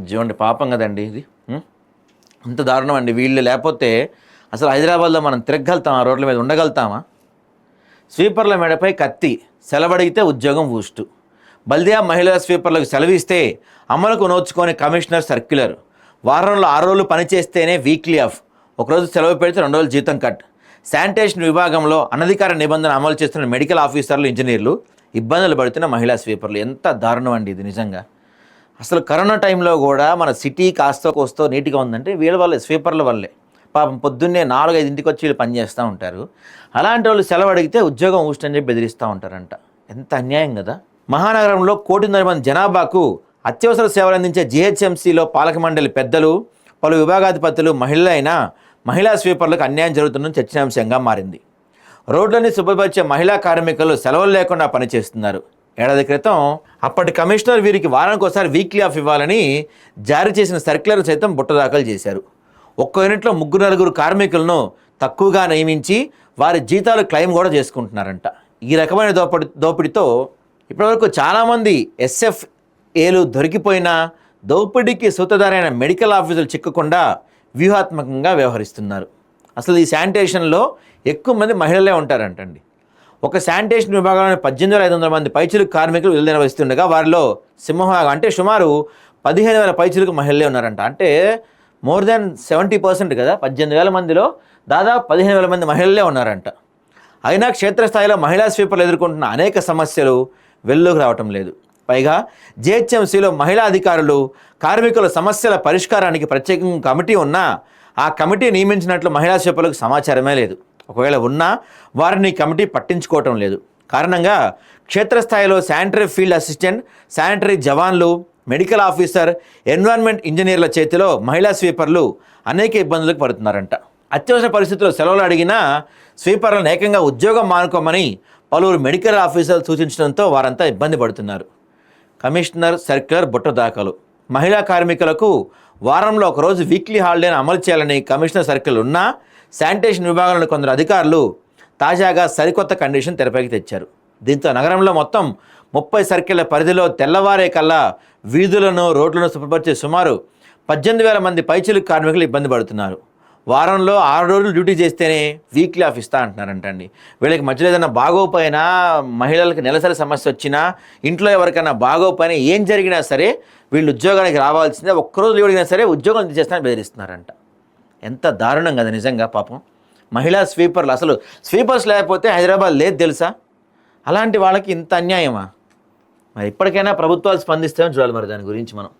జీవండి పాపం కదండి ఇది. అంత దారుణం అండి వీళ్ళు. లేకపోతే అసలు హైదరాబాద్లో మనం తిరగలుగుతామా రోడ్ల మీద ఉండగలుగుతామా? స్వీపర్ల మెడపై కత్తి సెలవడిగితే ఉద్యోగం ఊస్ట్ బల్దియా మహిళా స్వీపర్లకు సెలవిస్తే అమలుకు నోచుకొని కమిషనర్ సర్క్యులర్. వారంలో ఆరు రోజులు పనిచేస్తేనే వీక్లీ ఆఫ్. ఒకరోజు సెలవు పెడితే రెండు రోజులు జీతం కట్. శానిటేషన్ విభాగంలో అనధికార నిబంధన అమలు చేస్తున్న మెడికల్ ఆఫీసర్లు ఇంజనీర్లు ఇబ్బందులు పడుతున్న మహిళా స్వీపర్లు. ఎంత దారుణం అండి ఇది నిజంగా. అసలు కరోనా టైంలో కూడా మన సిటీ కాస్తో కోస్తో నీట్గా ఉందంటే వీళ్ళ వల్లే స్వీపర్ల వల్లే. పాపం పొద్దున్నే నాలుగు ఐదు ఇంటికి వచ్చి వీళ్ళు పనిచేస్తూ ఉంటారు. అలాంటి వాళ్ళు సెలవు అడిగితే ఉద్యోగం ఊష్టని చెప్పి బెదిరిస్తూ ఉంటారంట. ఎంత అన్యాయం కదా. మహానగరంలో కోటిన్నర మంది జనాభాకు అత్యవసర సేవలు అందించే జిహెచ్ఎంసీలో పాలక మండలి పెద్దలు పలు విభాగాధిపతులు మహిళలైన మహిళా స్వీపర్లకు అన్యాయం జరుగుతుందని చర్చనాంశంగా మారింది. రోడ్లని శుభ్రపరిచే మహిళా కార్మికులు సెలవులు లేకుండా పనిచేస్తున్నారు. ఏడాది క్రితం అప్పటి కమిషనర్ వీరికి వారానికి ఒకసారి వీక్లీ ఆఫ్ ఇవ్వాలని జారీ చేసిన సర్క్యులర్ సైతం బుట్టదాఖలు చేశారు. ఒక్క యూనిట్లో ముగ్గురు నలుగురు కార్మికులను తక్కువగా నియమించి వారి జీతాలు క్లెయిమ్ కూడా చేసుకుంటున్నారంట. ఈ రకమైన దోపిడి దోపిడీతో ఇప్పటివరకు చాలామంది ఎస్ఎఫ్ ఏలు దొరికిపోయినా దోపిడీకి సూతదారైన మెడికల్ ఆఫీసులు చిక్కకుండా వ్యూహాత్మకంగా వ్యవహరిస్తున్నారు. అసలు ఈ శానిటేషన్లో ఎక్కువ మంది మహిళలే ఉంటారంటండి. ఒక శానిటేషన్ విభాగంలోని పద్దెనిమిది వేల ఐదు వందల మంది పైచులకు కార్మికులు విధులు నిర్వహిస్తుండగా వారిలో సింహభాగం అంటే సుమారు పదిహేను వేల పైచులకు మహిళలే ఉన్నారంట. అంటే మోర్ దాన్ సెవెంటీ పర్సెంట్ కదా పద్దెనిమిది వేల మందిలో దాదాపు పదిహేను వేల మంది మహిళలే ఉన్నారంట. అయినా క్షేత్రస్థాయిలో మహిళా స్వీపర్లు ఎదుర్కొంటున్న అనేక సమస్యలు వెల్లోకి రావటం లేదు. పైగా జిహెచ్ఎంసీలో మహిళా అధికారులు కార్మికుల సమస్యల పరిష్కారానికి ప్రత్యేకంగా కమిటీ ఉన్నా ఆ కమిటీ నియమించినట్లు మహిళా స్వీపర్లకు సమాచారమే లేదు. ఒకవేళ ఉన్నా వారిని కమిటీ పట్టించుకోవటం లేదు. కారణంగా క్షేత్రస్థాయిలో శానిటరీ ఫీల్డ్ అసిస్టెంట్ శానిటరీ జవాన్లు మెడికల్ ఆఫీసర్ ఎన్విరాన్మెంట్ ఇంజనీర్ల చేతిలో మహిళా స్వీపర్లు అనేక ఇబ్బందులకు పడుతున్నారంట. అత్యవసర పరిస్థితుల్లో సెలవులు అడిగినా స్వీపర్లను ఏకంగా ఉద్యోగం మానుకోమని పలువురు మెడికల్ ఆఫీసర్లు సూచించడంతో వారంతా ఇబ్బంది పడుతున్నారు. కమిషనర్ సర్క్యులర్ బుట్ట దాఖలు. మహిళా కార్మికులకు వారంలో ఒకరోజు వీక్లీ హాలిడేను అమలు చేయాలని కమిషనర్ సర్కిల్ ఉన్నా శానిటేషన్ విభాగంలోని కొందరు అధికారులు తాజాగా సరికొత్త కండిషన్ తెరపైకి తెచ్చారు. దీంతో నగరంలో మొత్తం ముప్పై సర్కిళ్ళ పరిధిలో తెల్లవారే కల్లా వీధులను రోడ్లను శుభ్రపరిచే సుమారు పద్దెనిమిది వేల మంది పైచిలు కార్మికులు ఇబ్బంది పడుతున్నారు. వారంలో ఆరు రోజులు డ్యూటీ చేస్తేనే వీక్లీ ఆఫ్ ఇస్తా అంటున్నారంటండి. వీళ్ళకి మధ్యలో ఏదైనా బాగోపోయినా మహిళలకు నెలసరి సమస్య వచ్చినా ఇంట్లో ఎవరికైనా బాగోపోయినా ఏం జరిగినా సరే వీళ్ళు ఉద్యోగానికి రావాల్సిందే. ఒక్కరోజు లీవ్ అడిగినా సరే ఉద్యోగం చేస్తానని బెదిరిస్తున్నారంట. ఎంత దారుణం కదా నిజంగా పాపం. మహిళా స్వీపర్లు అసలు స్వీపర్స్ లేకపోతే హైదరాబాద్ లేదు తెలుసా? అలాంటి వాళ్ళకి ఇంత అన్యాయమా? మరి ఇప్పటికైనా ప్రభుత్వాలు స్పందిస్తామని చూడాలి మరి దాని గురించి మనం.